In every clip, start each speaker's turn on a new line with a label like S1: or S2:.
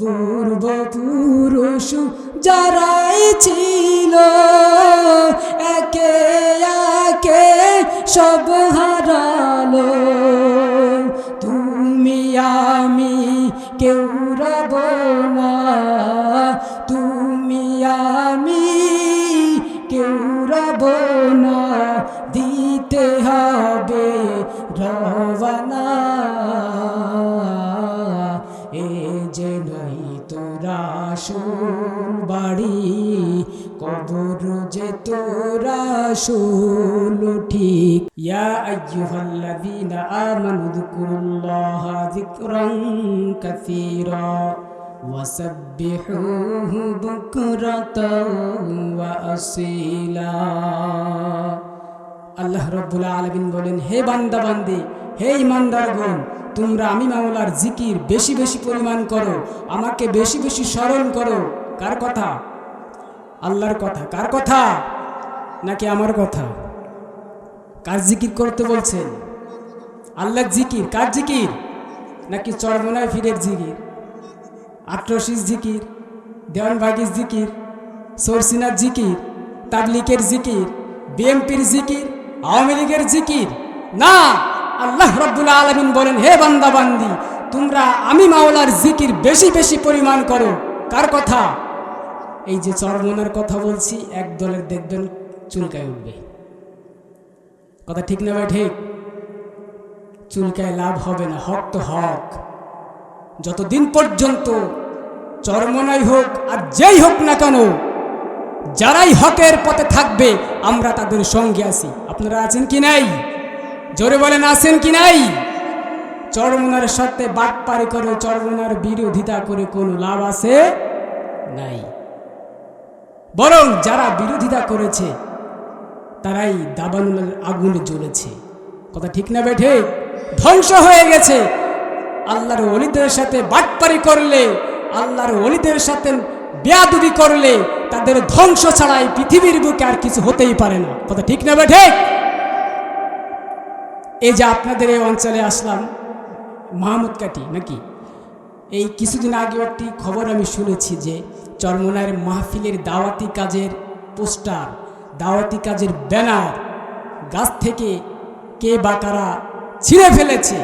S1: পূর্বপুরুষ যারাই ছিল একে একে সব হারালো। তোরা শুন ঠিক ইয়া আইয়ুহাল্লাযীনা আমানু যকুরুল্লাহা যিকরান কাসীরা وسبحوه بكرة وأصيلا আল্লাহ রব্বুল আলমিন বলেন হে বান্দা বান্দি হে ইমানদারগণ তোমরা আমি মাওলার জিকির বেশি বেশি পরিমাণ করো আমাকে বেশি বেশি স্মরণ করো কার কথা আল্লাহর কথা কার কথা নাকি আমার কথা? কার জিকির করতে বলছেন? আল্লাহর জিকির, কার জিকির? নাকি চরমনায় ফিরের জিকির? আট্রসিস জিকির দেওয়ানবাগির জিকির, সরসিনার জিকির, তাবলিকের জিকির, বিএমপির জিকির, আওয়ামী লীগের জিকির? না! আল্লাহ রব্বুল আলমিন বলেন, হে বান্দা বান্দি তোমরা আমি মাওলার জিকির বেশি বেশি পরিমাণ করো। কার কথা? এই যে চরমনার কথা বলছি, এক দলের দেখবেন চুলকায় উঠবে। কথা ঠিক না ভাই, ঠিক? চুলকায় লাভ হবে না, হক তো হক। যতদিন পর্যন্ত চরমনাই হোক আর যেই হোক না কেন, যারাই হকের পথে থাকবে, আমরা তাদের সঙ্গে আছি। আপনারা আছেন কি নাই? জোরে বলেন, আছেন কি নাই? চরমনার সাথে বাটপারি করে, চরমনার বিরোধিতা করে কোনো লাভ আছে নাই। বরং যারা বিরোধিতা করেছে তারাই দাবানুলের আগুনে জ্বলেছে। কথা ঠিক না বেঠে ধ্বংস হয়ে গেছে। আল্লাহর অলিদের সাথে বাটপারি করলে, আল্লাহর অলিদের সাথে বেয়াদুবি করলে, তাদের ধ্বংস ছাড়াই পৃথিবীর বুকে আর কিছু হতেই পারে না। কথা ঠিক না বেঠে এই যে আপনাদের এই অঞ্চলে আসলাম, মাহমুদ কাটি নাকি? এই কিছুদিন আগে একটি খবর আমি শুনেছি যে চরমনার মাহফিলের দাওয়াতি কাজের পোস্টার দাওয়াতি কাজের ব্যানার গাছ থেকে কে বা কারা ছিঁড়ে ফেলেছে।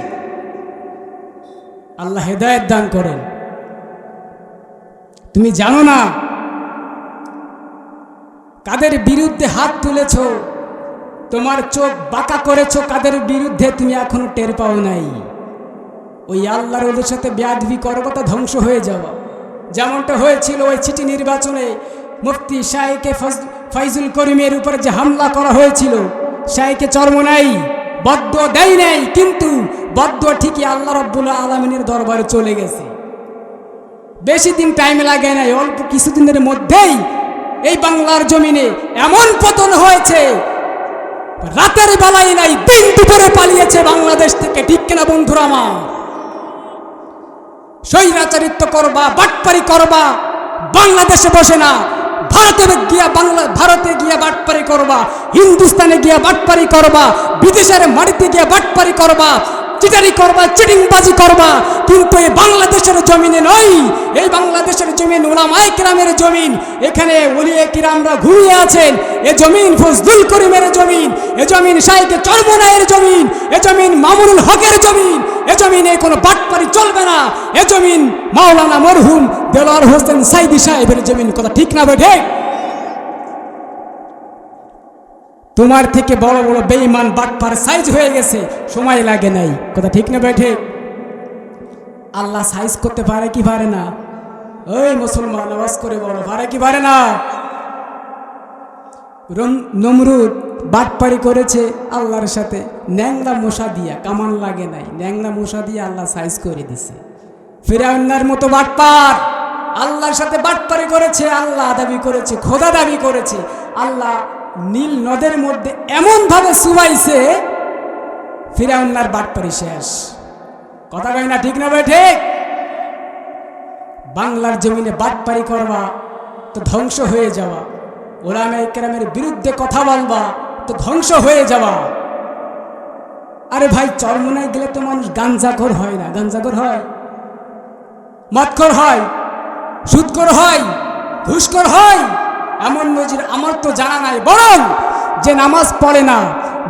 S1: আল্লাহ হেদায়ত দান করেন। তুমি জানো না কাদের বিরুদ্ধে হাত তুলেছ, তোমার চোখ বাঁকা করেছ, কাদের বিরুদ্ধে তুমি এখনও টের পাও নাই। ওই আল্লাহর ওদের সাথে ব্যাধবি করব তা ধ্বংস হয়ে যাওয়া। যেমনটা হয়েছিল ওই চিঠি নির্বাচনে মুফতি শাহকে ফাইজুল করিমের উপরে যে হামলা করা হয়েছিল শাহকে চর্ম নাই, বদ্ধ দেয় নাই, কিন্তু বদ্ধ ঠিকই আল্লাহ রব্বুল আলমিনের দরবারে চলে গেছে। বেশি দিন টাইম লাগে নাই, অল্প কিছুদিনের মধ্যেই এই বাংলার জমিনে এমন পতন হয়েছে, রাতের বেলায় নাই, দিন দুপুরে পালিয়েছে বাংলাদেশ থেকে, ঠিক কিনা বন্ধুরা আমার? স্বৈরাচারিত্ব করবা, বাটপারি করবা, বাংলাদেশে বসে না ভারতে গিয়া বাংলা, ভারতে গিয়া বাটপারি করবা, হিন্দুস্তানে গিয়া বাটপারি করবা, বিদেশের মাটিতে গিয়া বাটপারি করবা, চিটারি করবা, চিটিংবাজি করবা, কিন্তু এই বাংলাদেশের জমিনে নয়। এই বাংলাদেশের জমিন ওলামাই কিরামের জমিন। এখানে ওলিয়ে কিরামরা ঘুমিয়ে আছেন। এ জমিন ফজলুল করিমের জমিন। এ জমিন শাইকে চর্মনায়ের জমিন। এ জমিন মামুনুল হকের জমিন। এ জমিনে কোনো বাটপারি চলবে না। এ জমিন মাওলানা মরহুম দেলোয়ার হোসেন সাইদি সাহেবের জমিন। কথা ঠিক না বেঠে? তোমার থেকে বড় বড় বেঈমান বাটপার সাইজ হয়ে গেছে, সময় লাগে নাই। কথা ঠিক না বেঠে? আল্লাহ সাইজ করতে পারে কি পারে না? ওই মুসলমান আওয়াজ করে বলো, পারে কি পারে না? নমরুদ বাটপারি করেছে আল্লাহর সাথে। ন্যাংলা মশা দিয়া কামান লাগে নাই। ন্যাংলা মশা দিয়ে আল্লাহ সাইজ করে দিছে। ফেরাউন্নার মতো বাটপার আল্লাহর সাথে বাটপারি করেছে, আল্লাহ দাবি করেছে, খোদা দাবি করেছে। আল্লাহ নীল নদের মধ্যে এমনভাবে সুবাইছে, ফিরাউন্নার বাটপারি শেষ। কথা কয় না ঠিক না ভাই, ঠিক? বাংলার জমিনে বাটপারি করবা, তো ধ্বংস হয়ে যাওয়া। ওলামে কেরামের বিরুদ্ধে কথা বলবা, তো ধ্বংস হয়ে যাওয়া আরে ভাই, চরমনায় গেলে তো মানুষ গাঞ্জাখর হয় না। গাঞ্জাখর হয়। মদখর হয়। সুদকর হয়। ঘুষকর হয়। এমন নজির আমার তো জানা নাই। বরং যে নামাজ পড়ে না,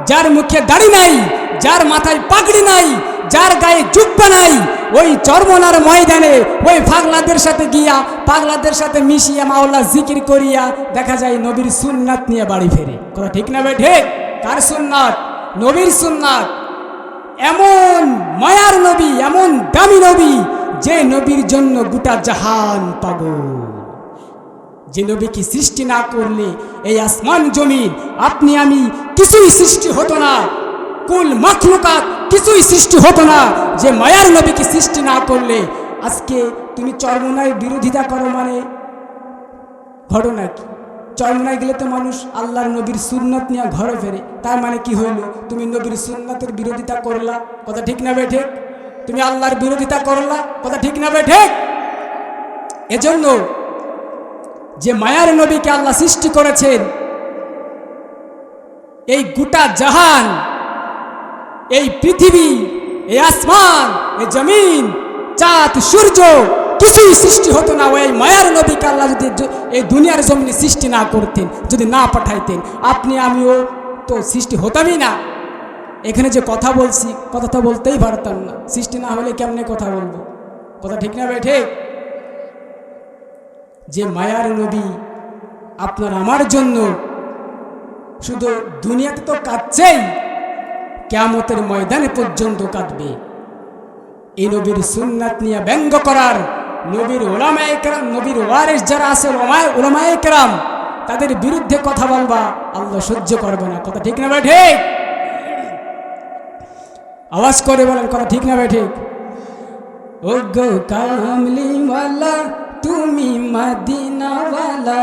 S1: যার মুখে দাড়ি নাই, যার মাথায় পাগড়ি নাই যার গায়ে জুব্বা নাই, ওই চর্মনার ময়দানে, ওই পাগলাদের সাথে গিয়া, পাগলাদের সাথে মিশিয়া মাওলা জিকির করিয়া দেখা যায় নবীর সুন্নাত নিয়ে বাড়ি ফেরে। কথা ঠিক না ঠিক কার সুন্নাত? নবীর সুন্নাত। এমন মায়ার নবী, এমন দামি নবী, যে নবীর জন্য গোটা জাহান পাগল। যে নবীকে সৃষ্টি না করলে এই আসমান জমিন, আপনি আমি কিছুই সৃষ্টি হতো না। কুল মখলুকাত কিছুই সৃষ্টি হতো না। যে মায়ার নবীকে সৃষ্টি না করলে আজকে তুমি চরমনায় বিরোধিতা করো মানে? ঘটনা কি? চরমনায় গেলে তো মানুষ আল্লাহর নবীর সুন্নত নিয়ে ঘরে ফেরে। তার মানে কি হইল? তুমি নবীর সুন্নতের বিরোধিতা করলা? কথা ঠিক না বে ঠিক? তুমি আল্লাহর বিরোধিতা করলা? কথা ঠিক না বে ঠিক? এজন্য যে মায়ার নবীকে আল্লাহ সৃষ্টি করেছেন, এই গোটা জাহান এই পৃথিবী, এই আসমান, এই জমিন চাঁদ সূর্য, কিছুই সৃষ্টি হতো না। ওই মায়ার নবীকে আল্লাহ যদি এই দুনিয়ার জমিনে সৃষ্টি না করতেন, যদি না পাঠাইতেন, আপনি, আমিও তো সৃষ্টি হতামই না। এখানে যে কথা বলছি, কথা তো বলতেই পারতাম না। সৃষ্টি না হলে কেমনে কথা বলব? কথা ঠিক না ঠিক? যে মায়ার নবী আপনার আমার জন্য শুধু দুনিয়াতে তো কাঁদছেই কেয়ামতের ময়দানে পর্যন্ত কাঁদবে। এই নবীর সুন্নাত নিয়ে ব্যঙ্গ করার নবীর ওলামায় কেরাম, নবীর ওয়ারেস যারা আছে, ওলামায় ওলামায় কেরাম, তাদের বিরুদ্ধে কথা বলবা, আল্লাহ সহ্য করবে না। কথা ঠিক না ভাই ঠিক? আওয়াজ করে বলেন, কথা ঠিক না ভাই ঠিক? ও গো কামলিওয়ালা তুমি মদিনাওয়ালা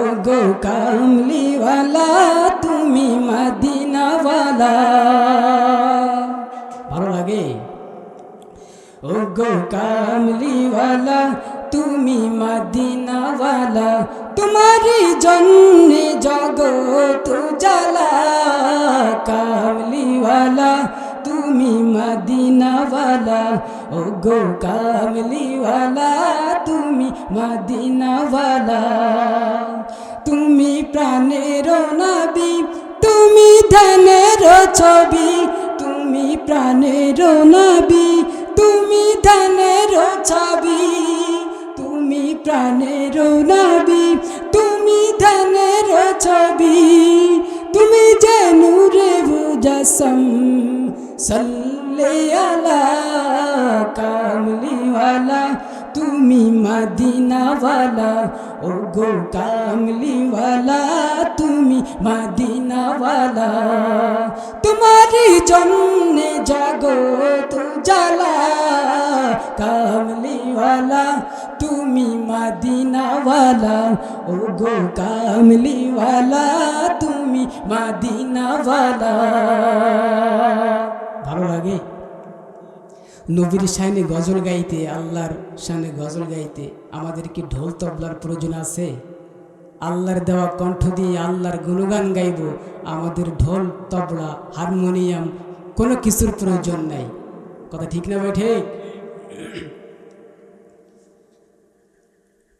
S1: ও গো কামলিওয়ালা, তুমি মদিনাওয়ালা। ভালো লাগে? ও গো কামলিওয়ালা, তুমি মদিনাওয়ালা তোমারি জন্যে জগত জ্বালা ও গো কামলিওয়ালা তুমি মদিনাওয়ালা। তুমি প্রাণের নবী, তুমি ধ্যানের ছবি। তুমি প্রাণের নবী, তুমি ধ্যানের ছবি। তুমি প্রাণের নবী, তুমি ধ্যানের ছবি। তুমি যে নূরে বুজাসম সাল্লে আলা কামলিওয়ালা তুমি মদিনাওয়ালা ও গো কামলিওয়ালা তুমি মদিনাওয়ালা তোমারি জন্যে জগত জ্বালা কামলিওয়ালা তুমি মদিনাওয়ালা ও গো কামলিওয়ালা তুমি মদিনাওয়ালা ভালো লাগে? নবীর শানে গজল গাইতে, আল্লাহর শানে গজল গাইতে আমাদের কি ঢোল তবলার প্রয়োজন আছে? আল্লাহর দেওয়া কণ্ঠ দিয়ে আল্লাহর গুণগান গাইব, আমাদের ঢোল, তবলা, হারমোনিয়াম কোনো কিছুর প্রয়োজন নাই। কথা ঠিক না ঠিক?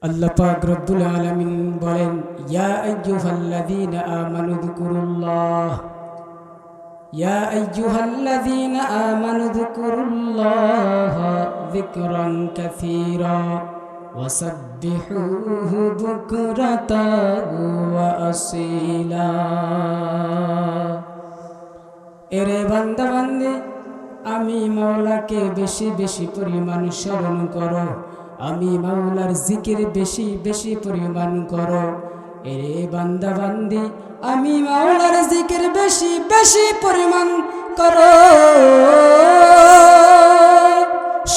S1: আল্লাহ পাক রব্বুল আলামিন বলেন, ইয়া আইয়ুহাল্লাযীনা আমানু যকুরুল্লাহ। يا أيها الذين آمنوا اذكروا الله ذكرا كثيرا وسبحوه بكرة وأصيلا এরে বান্দা বান্দে আমি মাওলাকে বেশি বেশি পরিমাণ স্মরণ করো আমি মাওলার জিকির বেশি বেশি পরিমাণ করো এরে বান্দা বান্দি, আমি মাওলার জিকির বেশি বেশি পরিমাণ করো।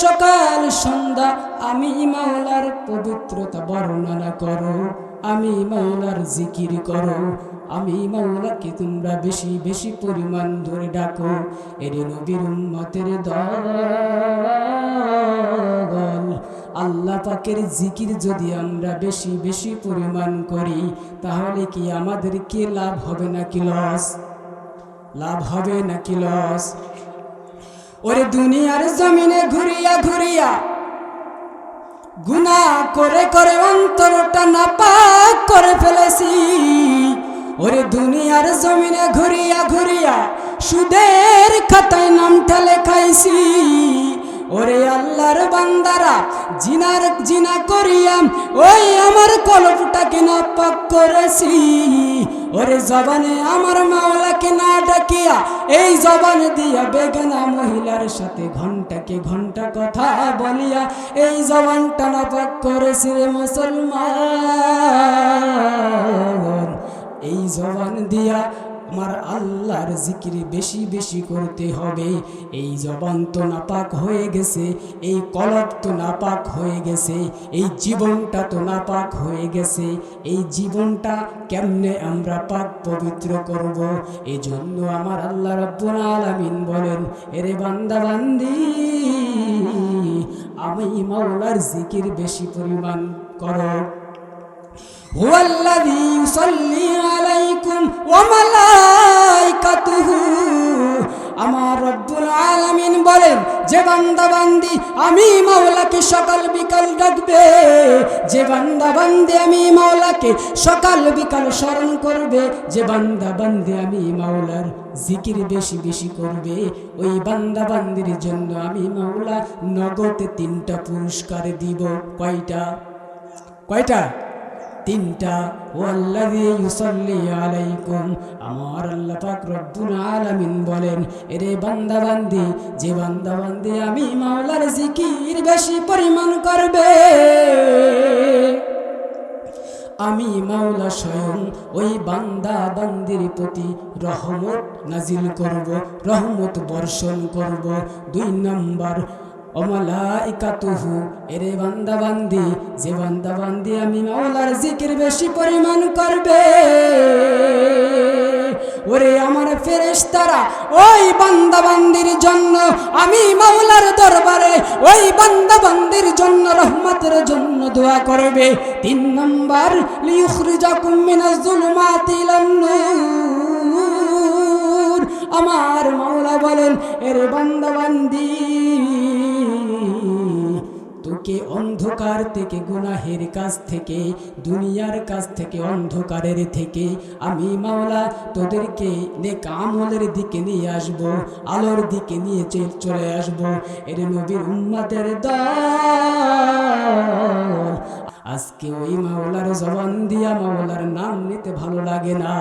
S1: সকাল, সন্ধ্যা, আমি মাওলার পবিত্রতা বর্ণনা করো, আমি মাওলার জিকির করো, আমি মাওলাকে তোমরা বেশি বেশি পরিমাণ ধরে ডাকো। এর নবীর উম্মতের দল আল্লাহ পাকের জিকির যদি আমরা বেশি বেশি পরিমাণ করি, তাহলে কি আমাদের কি লাভ হবে নাকি লস লাভ হবে নাকি লস ওরে দুনিয়ার জমিনে ঘুরিয়া ঘুরিয়া গুনা করে করে অন্তরটা নাপাক করে ফেলেছি। ওরে দুনিয়ার জমিনে ঘুরিয়া ঘুরিয়া সুদের খাতায় নামটা লেখাইছি। ওরে আল্লাহর বান্দারা, জিনার জিনা করিয়া ওই আমার কলপটাকে নাপাক করেছি। ওরে জবানে আমার মাওলাকে না ডাকিয়া, এই জবান দিয়া বেগানা মহিলার সাথে ঘন্টাকে ঘণ্টা কথা বলিয়া, এই জবানটা নাপাক করেছি রে মুসলমান। এই জবান দিয়া আমার আল্লাহর জিকির বেশি বেশি করতে হবে। এই জবান তো নাপাক হয়ে গেছে, এই কলব তো নাপাক হয়ে গেছে, এই জীবনটা তো নাপাক হয়ে গেছে, এই জীবনটা কেমনে আমরা পাক পবিত্র করব? এই জন্য আমার আল্লাহ রব্বুল আলামিন বলেন, এরে বান্দা বান্দি, আমি মাওলার জিকির বেশি পরিমাণ করো। হুয়াল্লাযী ইউসাল্লি আলাইকুম আমার বলেন, যে আমি সকাল বিকাল ডাকবে, যে আমি সকাল বিকাল স্মরণ করবে, যে বান্দা বান্দি আমি মাওলার জিকির বেশি বেশি করবে, ওই বান্দা বান্দির জন্য আমি মাওলা নগদে তিনটা পুরস্কার দিব। কয়টা? কয়টা? তিনটা। ওয়াল্লাযী ইউসাল্লি আলাইকুম। আমার আল্লাহ পাক রব্বুল আলামিন বলেন, এরে বান্দা বান্দি যে বান্দা বান্দি আমি মাওলার জিকির বেশি পরিমাণ করবে। আমি মাওলা স্বয়ং ওই বান্দা বান্দির প্রতি রহমত নাজিল করব, রহমত বর্ষণ করব। দুই নম্বর অমালাইকাতুহু, এরে বান্দা বান্দি যে বান্দা বান্দি আমি মাওলার জিকির বেশি পরিমাণ করবে। ওরে আমার ফেরেশতারা, ওই বান্দা বান্দির জন্য আমি মাওলার দরবারে, ওই বান্দা বান্দির জন্য রহমতের জন্য দোয়া করবে। তিন নম্বর, লিউখরিজাকুম মিনাজ জুলুমাতি ইলান নূর। আমার মাওলা বলেন, এর বান্দা বান্দি তোকে অন্ধকার থেকে, গুনাহের কাছ থেকে, দুনিয়ার কাছ থেকে, অন্ধকারের থেকে, আমি মাওলা তোদেরকে নেক আমলের দিকে নিয়ে আসব, আলোর দিকে নিয়ে চলে আসব। এর নবীর উম্মাদের দল। আজকে ওই মাওলার জবান দিয়া মাওলার নাম নিতে ভালো লাগে না।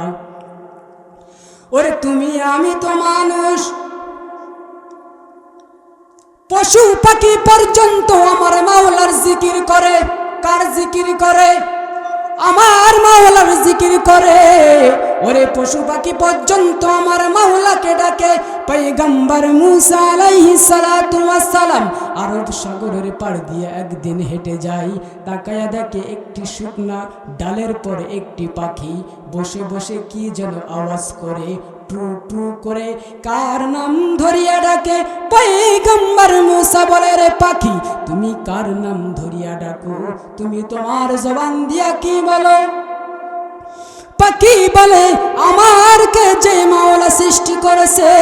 S1: ওরে তুমি, আমি তো মানুষ পশু পাখি পর্যন্ত আমার মাওলার জিকির করে। কার জিকির করে? আমার মাওলার জিকির করে। ওরে পশু পাখি পর্যন্ত আমার মাওলাকে ডাকে। পৈগম্বর মুসা আলাইহিস সালাতু ওয়াস সালাম আরব সাগরের পাড় দিয়ে একদিন হেঁটে যাই। তাকায়া দেখে একটি শুকনা ডালের পর একটি পাখি বসে বসে কি যেন আওয়াজ করে। টু টু করে কার নাম ধরিয়া ডাকে? মুসা বলে, রে পাখি, তুমি কার নাম ধরিয়া ডাকো? তুমি তোমার জবান দিয়া কি বলো? পাখি বলে, আমার কে যে মাওলা সৃষ্টি করেছে?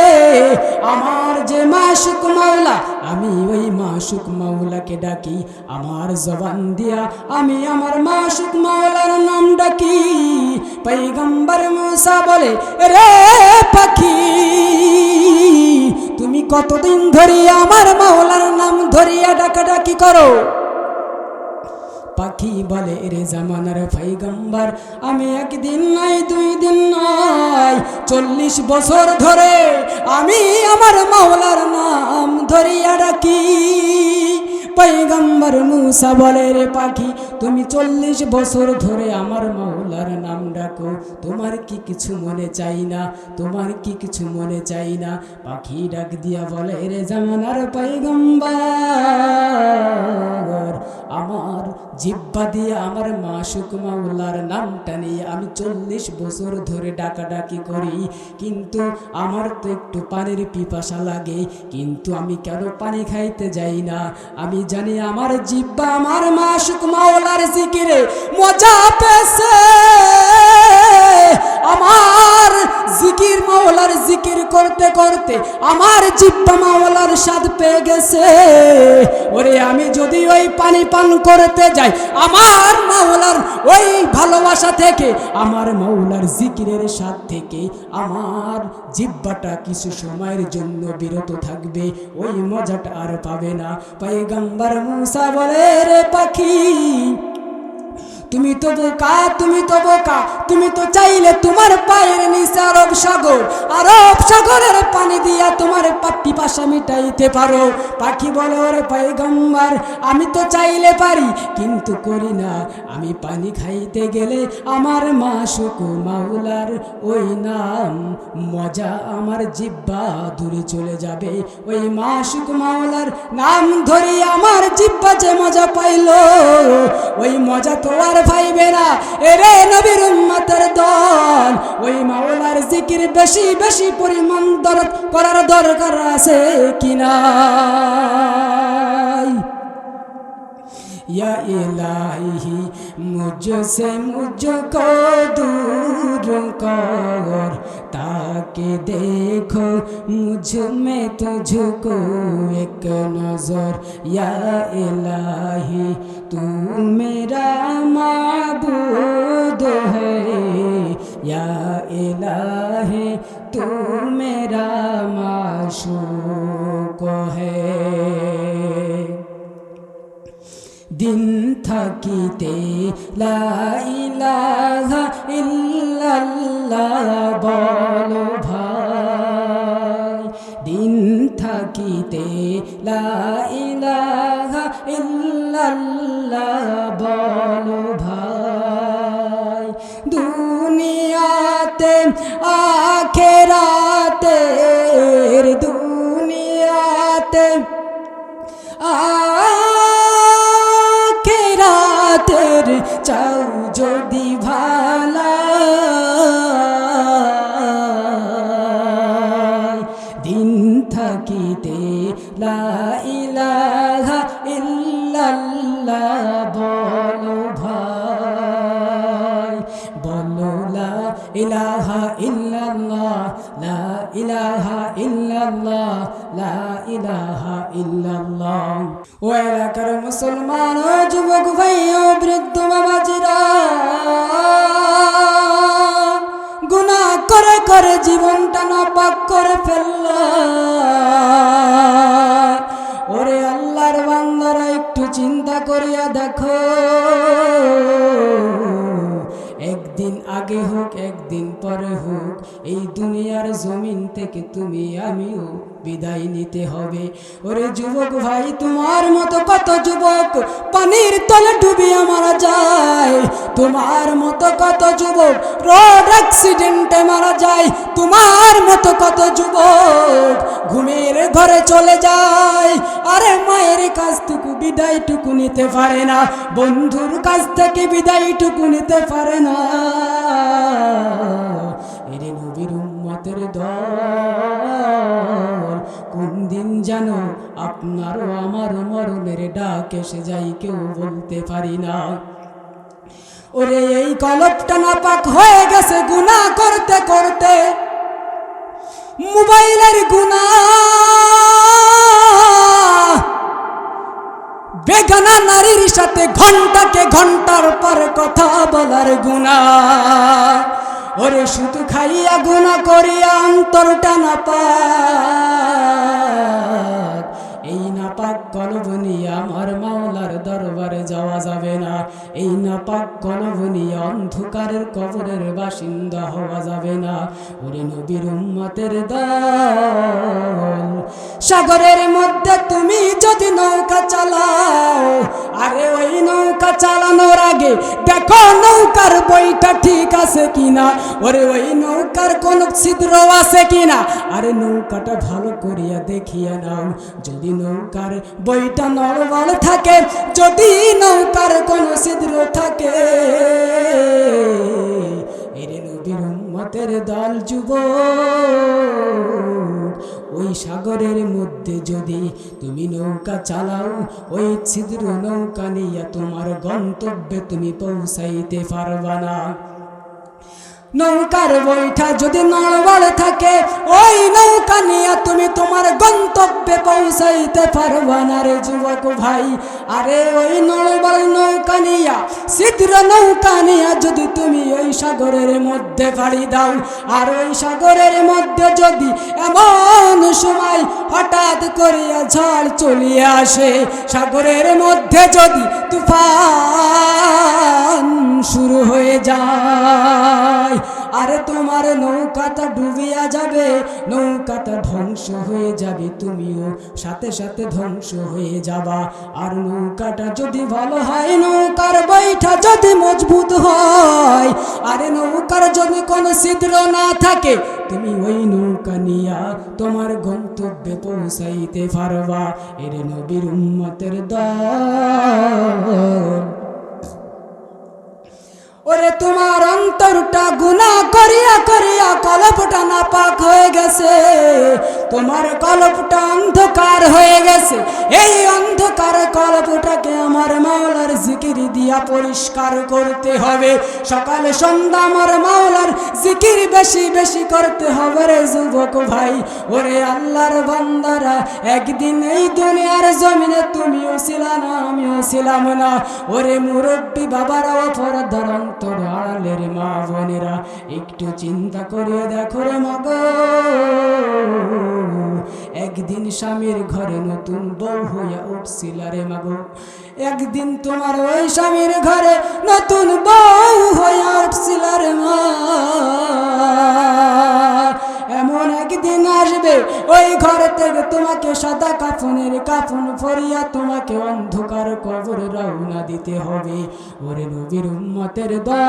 S1: আমার যে মাসুক মাওলা, আমি ওই মাসুক মাওলাকে ডাকি। আমার জবান দিয়া আমি আমার মাসুক মাওলার নাম ডাকি। পৈগম্বর মুসা বলে, রে পাখি, তুমি কতদিন ধরিয়া আমার মাওলার নাম ধরিয়া ডাকাডাকি করো? পাখি বলে রে জামানার ফাইগম্বার আমি একদিন নাই দুই দিন নাই চল্লিশ বছর ধরে আমি আমার মাওলার নাম ধরিয়া ডাকি। পৈগম্বর মুসা বলে, রে পাখি, তুমি চল্লিশ বছর ধরে আমার মাওলার নাম ডাকো। তোমার কি কিছু মনে চাই না? তোমার কি কিছু মনে চাই না? পাখি ডাক দিয়া বলে, রে জামানার পৈগম্বর আমার জিব্বা দিয়ে আমার মাসুক মাওলার নামটা নিয়ে আমি চল্লিশ বছর ধরে ডাকাডাকি করি। কিন্তু আমার তো একটু পানির পিপাসা লাগে। কিন্তু আমি কেন পানি খাইতে যাই না? আমি জানি আমার জিব্বা আমার মাসুক মাওলার জিকিরে মজা পেছে আমার জিকির মাওলার জিকির করতে করতে আমার জিব্বা মাওলার স্বাদ পেয়ে গেছে। ওরে, আমি যদি ওই পানি পান করতে যাই, আমার মাওলার ওই ভালোবাসা থেকে, আমার মাওলার জিকিরের স্বাদ থেকে আমার জিব্বাটা কিছু সময়ের জন্য বিরত থাকবে, ওই মজাটা আর পাবে না। পাইগাম্বার মুসা বলে, রে পাখি তুমি তো বোকা, তুমি তো বোকা, তুমি তো চাইলে তোমার পায়ের নিচে আরব সাগর, আরব সাগরের পানি দিয়া তোমার পিপাসা মিটাইতে পারো। পাখি বলে, ওরে পাইগম্বার আমি তো চাইলে পারি, কিন্তু করি না। আমি পানি খাইতে গেলে আমার মা শুকু মাউলার ওই নাম। মজা আমার জিব্বা দূরে চলে যাবে। ওই মা শুকু মাওলার নাম ধরে আমার জিব্বা যে মজা পাইলো। ওই মজা তো আর পাইবে না। এরে নবীর উম্মতের দল, ওই মাওলার জিকির বেশি বেশি পরিমাণ দরদ করার দরকার আছে কিনা? या इलाही, मुझसे मुझको दूर कर, ताकि देखो मुझमें तुझको एक नज़र। या इलाही, तू मेरा माबूद है। या इलाही, तू मेरा माशूक है। দিন থাকিতে লাইলাহা ইল্লাল্লাহ ইলাহা ইল্লাল্লাহ। ও এলাকার মুসলমান, ও যুবক ভাই, ও বৃদ্ধ বাবাজিরা, গুনাহ করে করে জীবনটা নাপাক করে ফেলল। ওরে আল্লাহর বান্দারা, একটু চিন্তা করিয়া দেখো। একদিন আগে হোক, একদিন পরে হোক এই দুনিয়ার জমিন থেকে তুমি আমিও বিদায় নিতে হবে। ওরে যুবক ভাই, তোমার মতো কত যুবক পানির তলে ডুবিয়ে মারা যায়। তোমার মতো কত যুবক রোড অ্যাক্সিডেন্টে মারা যায়। তোমার মতো কত যুবক ঘুমের ঘরে চলে যায়। আরে মায়ের কাছ থেকে বিদায়টুকু নিতে পারে না, বন্ধুর কাছ থেকে বিদায়টুকু নিতে পারে না। কোন দিন যেন আপনারও আমার মরণের ডাক এসে যাই কেউ বলতে পারি না। ওরে, এই কলপটা নাপাক হয়ে গেছে গুণা করতে করতে। মোবাইলের গুণা বেগানা নারীর সাথে ঘন্টাকে ঘণ্টার পর কথা বলার গুণা। ওরে শুধু খাইয়া গুণা করিয়া অন্তরটা না পাক। এই নাপাক কলব নিয়ে আমার মাওলার দরবারে যাওয়া যাবে না। এই নাপাক কলব নিয়ে অন্ধকারের কবরের বাসিন্দা হওয়া যাবে না। ওরে নবীর উম্মতের দল, সাগরের মধ্যে তুমি যদি নৌকা চালাও, আরে ওই নৌকা চালানোর আগে দেখো নৌকার বইটা ঠিক আছে কিনা। ওরে ওই নৌকার কোন ছিদ্র আছে কিনা। আরে নৌকাটা ভালো করিয়া দেখিয়া নাও। যদি নৌকার বইটা নড়বড় থাকে, যদি নৌকার কোন ছিদ্র থাকে। এরে নবীর উম্মতের দল যুব ওই সাগরের মধ্যে যদি তুমি নৌকা চালাও, ওই ছিদ্র নৌকা নিয়ে তোমার গন্তব্যে তুমি পৌঁছাইতে পারবা না। নৌকার বৈঠা যদি নড়বড় থাকে, ওই নৌকা নিয়ে তুমি তোমার গন্তব্যে পৌঁছাইতে পারবা রে যুবক ভাই। আরে ওই নড়বড় নৌকা নিয়া সিদ্র নৌকা নিয়া যদি তুমি ওই সাগরের মধ্যে পাড়ি দাও, আর ওই সাগরের মধ্যে যদি এমন সময় হঠাৎ করিয়া ঝড় চলিয়া আসে, সাগরের মধ্যে যদি তুফান শুরু হয়ে যায়। আরে তোমার নৌকাটা ডুবিয়া যাবে, নৌকাটা ধ্বংস হয়ে যাবে, তুমিও সাথে সাথে ধ্বংস হয়ে যাবা। আর নৌকাটা যদি ভালো হয়, নৌকার বৈঠা যদি মজবুত হয়, আরে নৌকার যদি কোনো ছিদ্র না থাকে, তুমি ওই নৌকা নিয়া তোমার গন্তব্যে পৌঁছাইতে পারবা। এর নবীর উম্মতের দল। ওরে তোমার অন্তরটা গুনাহ করিয়া করিয়া কলপটা নাপাক হয়ে গেছে। তোমার কলপটা অন্ধকার হয়ে গেছে। এই অন্ধকার কলপটাকে আমার মাওলার জিকির দিয়া পরিষ্কার করতে হবে। সকালে, সন্ধ্যা আমার মাওলার জিকির বেশি বেশি করতে হবে রে যুবক ভাই। ওরে আল্লাহর বান্দারা, একদিন এই দুনিয়ার জমিনে তুমিও ছিলা না, আমিও ছিলাম না। ওরে মুরব্বী বাবারা অপরাধার অন্তর ঢালের মা বোনেরা, একটু চিন্তা করে দেখো রে মগ একদিন স্বামীর ঘরে নতুন বউ হইয়া উঠছিল রে মাগো একদিন তোমার ওই স্বামীর ঘরে নতুন বউ হইয়া উঠছিল রে মা। এমন একদিন আসবে, ওই ঘর থেকে তোমাকে সাদা কাফনের কাফন পরিয়া তোমাকে অন্ধকার কবর রওনা দিতে হবে। ওরে নবীর উম্মতের দল,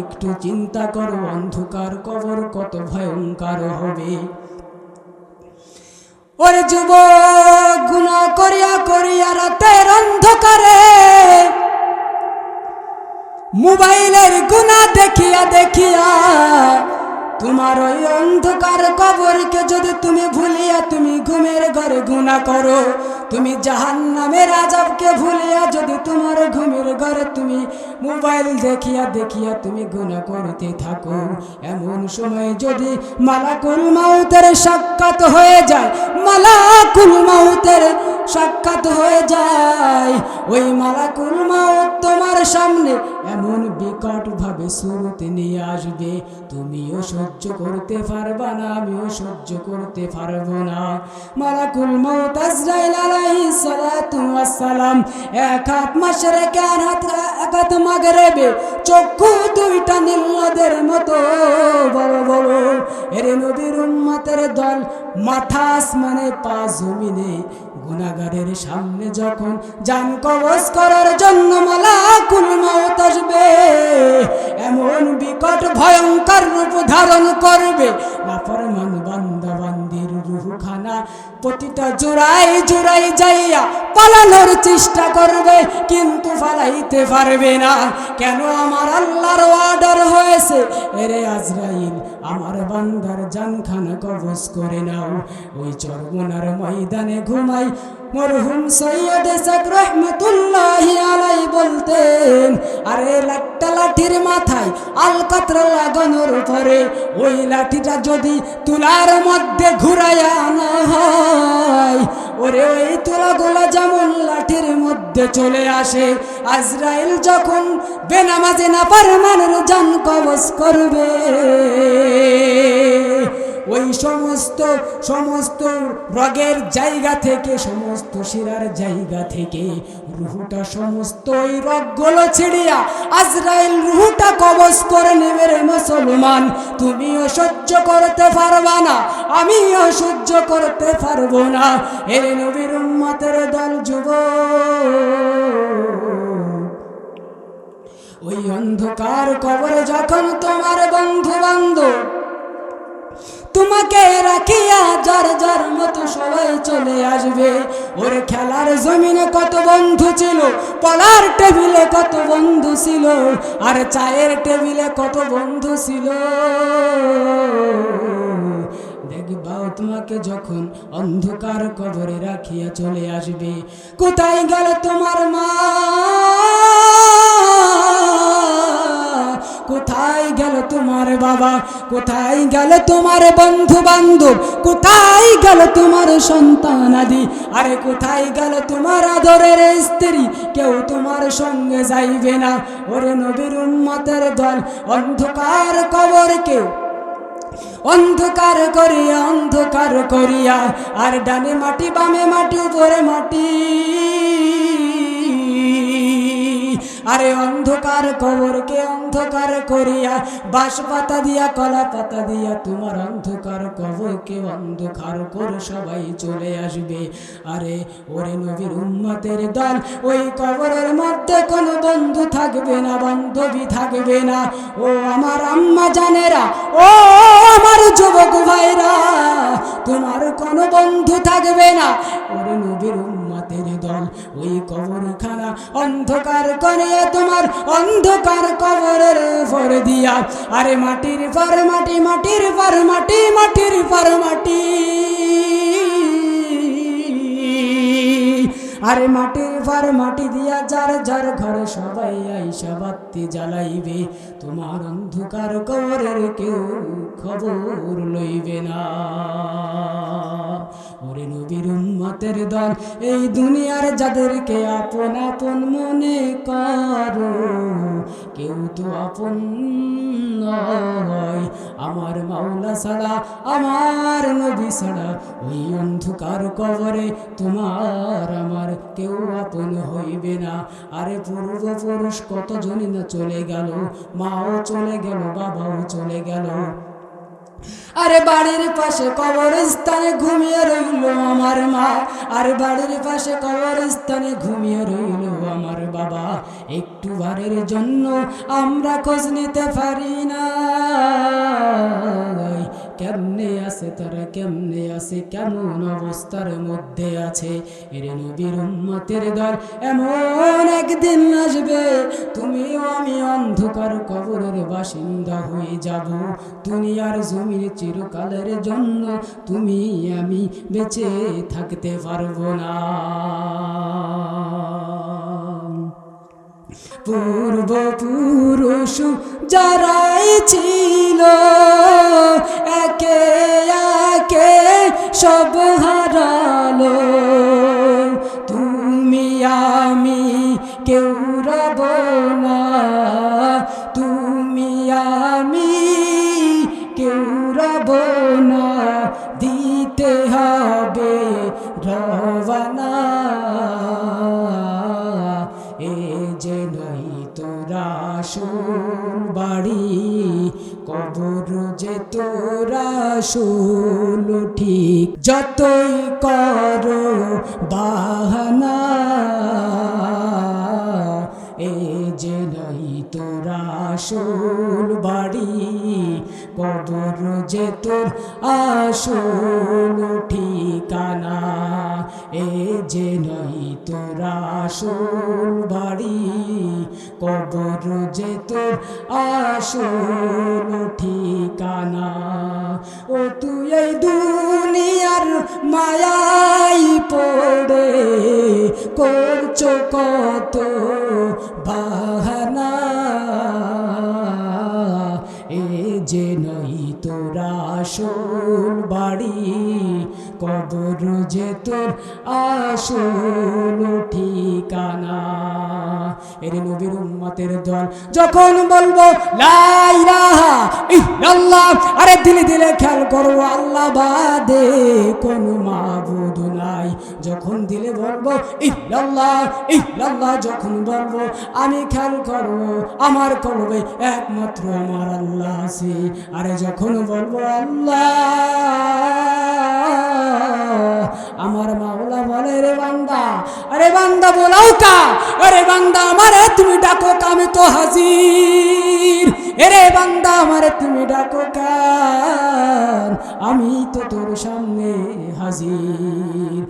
S1: একটু চিন্তা করো, অন্ধকার কবর কত ভয়ঙ্কর হবে। ওরে যুব গুণা করিয়া করিয়া রাতের অন্ধকারে মোবাইলের গুণা দেখিয়া দেখিয়া তোমার ওই অন্ধকার কবরকে যদি তুমি ভুলিয়া তুমি ঘুমের ঘরে গুণা করো তুমি জাহান নামের আজাবকে ভুলিয়া যদি তোমার ঘুমের ঘরে তুমি মোবাইল দেখিয়া দেখিয়া তুমি গুণা করতে থাকো, এমন সময় যদি মালাকুল মাউতের সাক্ষাৎ হয়ে যায়, মালাকুল মাউতের সাক্ষাৎ হয়ে যায়, ওই মালাকুল মাউত তোমার সামনে এমন বিকট ভাবে শুরুতে নিয়ে আসবে, তুমিও সহ্য করতে পারবা না, আমিও সহ্য করতে পারব না। মালাকুল মাউত আজরাইল সালাতু ওয়াস সালাম এক হাত মাশরিকে আর এক হাত মাগরিবে। চক্ষু দুইটা নীলনদের মতো, বড় বড়। এরে নবীর উম্মতের দল মাথা আসমানে, পা জমিনে। গুনাগারের সামনে যখন যান কবজ করার জন্য মালাকুল মাউত আসবে, এমন বিকট, ভয়ঙ্কর রূপ ধারণ করবে। নাফরমান বান্দা, বান্দির রুহখানা প্রতিটা জোড়াই জোড়াই যাইয়া পালানোর চেষ্টা করবে, কিন্তু পালাইতে পারবে না। কেন আমার আল্লাহর অর্ডার হয়েছে? এরে আজরাইল, আমার বান্দার জানখানা কবজ করে নাও। ওই চরমনার ময়দানে ঘুমাই মরহুম সৈয়দ সাক রহমতুল্লাহ আলাই বলতেন, আরে লাট্টা লাঠির মাথায় আলকাতরা লাগানোর পরে ওই লাঠিটা যদি তুলার মধ্যে ঘুরাইয়া আনা হয়, ওরে ওই তুলাগুলো যেমন লাঠির মধ্যে চলে আসে, আজরাইল যখন বেনামাজে না পারমানের জান কবজ করবে। ওই সমস্ত সমস্ত রগের জায়গা থেকে, সমস্ত শিরার জায়গা থেকে রুহুটা, সমস্ত ওই রগগুলো ছিড়িয়া আজরাইল রুহুটা কবজ করে নেবে রে মুসলমান। তুমিও সহ্য করতে পারবা না, আমিও সহ্য করতে পারব না। এর নবীর উম্মতের দল যুব ওই অন্ধকার কবরে যখন তোমার বন্ধু বান্ধব তোমাকে রাখিয়া যার যার মতো সবাই চলে আসবে। ওর খেলার জমিনে কত বন্ধু ছিল পড়ার টেবিলে কত বন্ধু ছিল, আর চায়ের টেবিলে কত বন্ধু ছিল। দেখবাও তোমাকে যখন অন্ধকার কবরে রাখিয়া চলে আসবে। কোথায় গেল তোমার মা? বাবা? কোথায় গেল তোমার বন্ধু বান্ধব কোথায় গেল তোমার সন্তান আদি? আরে কোথায় গেল তোমার আদরের স্ত্রী? কেউ তোমার সঙ্গে যাইবে না। ওরে নবীর উম্মতের দল, অন্ধকার কবর কেউ? অন্ধকার করিয়া অন্ধকার করিয়া, আর ডানে মাটি, বামে মাটি, উপরে মাটি। আরে অন্ধকার কবরকে অন্ধকার করিয়া বাঁশ পাতা দিয়া কলা পাতা দিয়া তোমার অন্ধকার কবরকে অন্ধকার করে সবাই চলে আসবে। আরে ওরে নবীর উম্মতের দল, ওই কবরের মধ্যে কোনো বন্ধু থাকবে না, বান্ধবী থাকবে না। ও আমার আম্মা জানেরা, ও আমার যুবক ভাইরা, তোমার কোনো বন্ধু থাকবে না। ওরে নবীর ওই কবরখানা অন্ধকার করে তোমার অন্ধকার কবরের ফর দিয়া। আরে মাটির পর মাটি মাটির পর মাটি মাটির পর মাটি আরে মাটির পর মাটি দিয়া যার যার ঘরে, সবাই আইসা বাতি জ্বালাইবে। তোমার অন্ধকার কবরের কেউ খবর লইবে না। ওরে নবীর উম্মতের দল, এই দুনিয়ার যাদেরকে আপন আপন মনে করো, কেউ তো আপন নয়। আমার মাওলা ছাড়া আমার নবী ছাড়া ওই অন্ধকার কবরে তোমার আমার কেউ আপন হইবে না। আরে পূর্বপুরুষ কতজনই না চলে গেল, মাও চলে গেল, বাবাও চলে গেল। আরে বাড়ির পাশে কবরস্থানে ঘুমিয়ে রইল আমার মা। আর বাড়ির পাশে কবরস্থানে ঘুমিয়ে রইল আমার বাবা। একটু বারের জন্য আমরা খোঁজ নিতে পারি না। কেমনে আছে, তারা কেমনে আছে, কেমন অবস্থার মধ্যে আছে? এর নবীর উম্মতের দল এমন একদিন আসবে, তুমিও আমি অন্ধকার কবরের বাসিন্দা হয়ে যাব। দুনিয়ার জমির চিরকালের জন্য তুমি আমি বেঁচে থাকতে পারব না। পূর্বপুরুষ যারাই ছিল, একে একে সব হারালো। তুমি আমি কেউ রব না, তুমি আমি কেউ রব না। তোরা শুল ঠিক, যতই করো বাহানা। এ যে নাই তোরা আসল বাড়ি কবর যে তোর আসল ঠিকানা। এ যে নাই তোরা আসল বাড়ি। কবর যে তোর আসল ঠিকানা? ও তুই এই দুনিয়ার মায়াই পড়ে, করছ কত বাহানা? এ যে নই তোরা বাড়ি কবর যে তোর আসল ঠিকানা। এর নবীর উম্মতের দল। যখন বলব, লা ইলাহা ইল্লাল্লাহ, আরে দিলে দিলে খেয়াল করো, আল্লাহ বাদে কোন মাবুদ নাই। যখন দিলে বলব, ইল্লাল্লাহ ইল্লাল্লাহ যখন বলব, আমি খেয়াল করব, আমার কলবে একমাত্র আমার আল্লাহ আছে। আরে যখন বলব, আল্লাহ, আমার মাওলা বলে, রে বান্দা, আরে বান্দা বলাও কা, আরে বান্দা আমারে তুমি ডাকো আমি তো হাজির। এরে বান্দা আমারে তুমি ডাকো কান আমি তো তোর সামনে হাজির।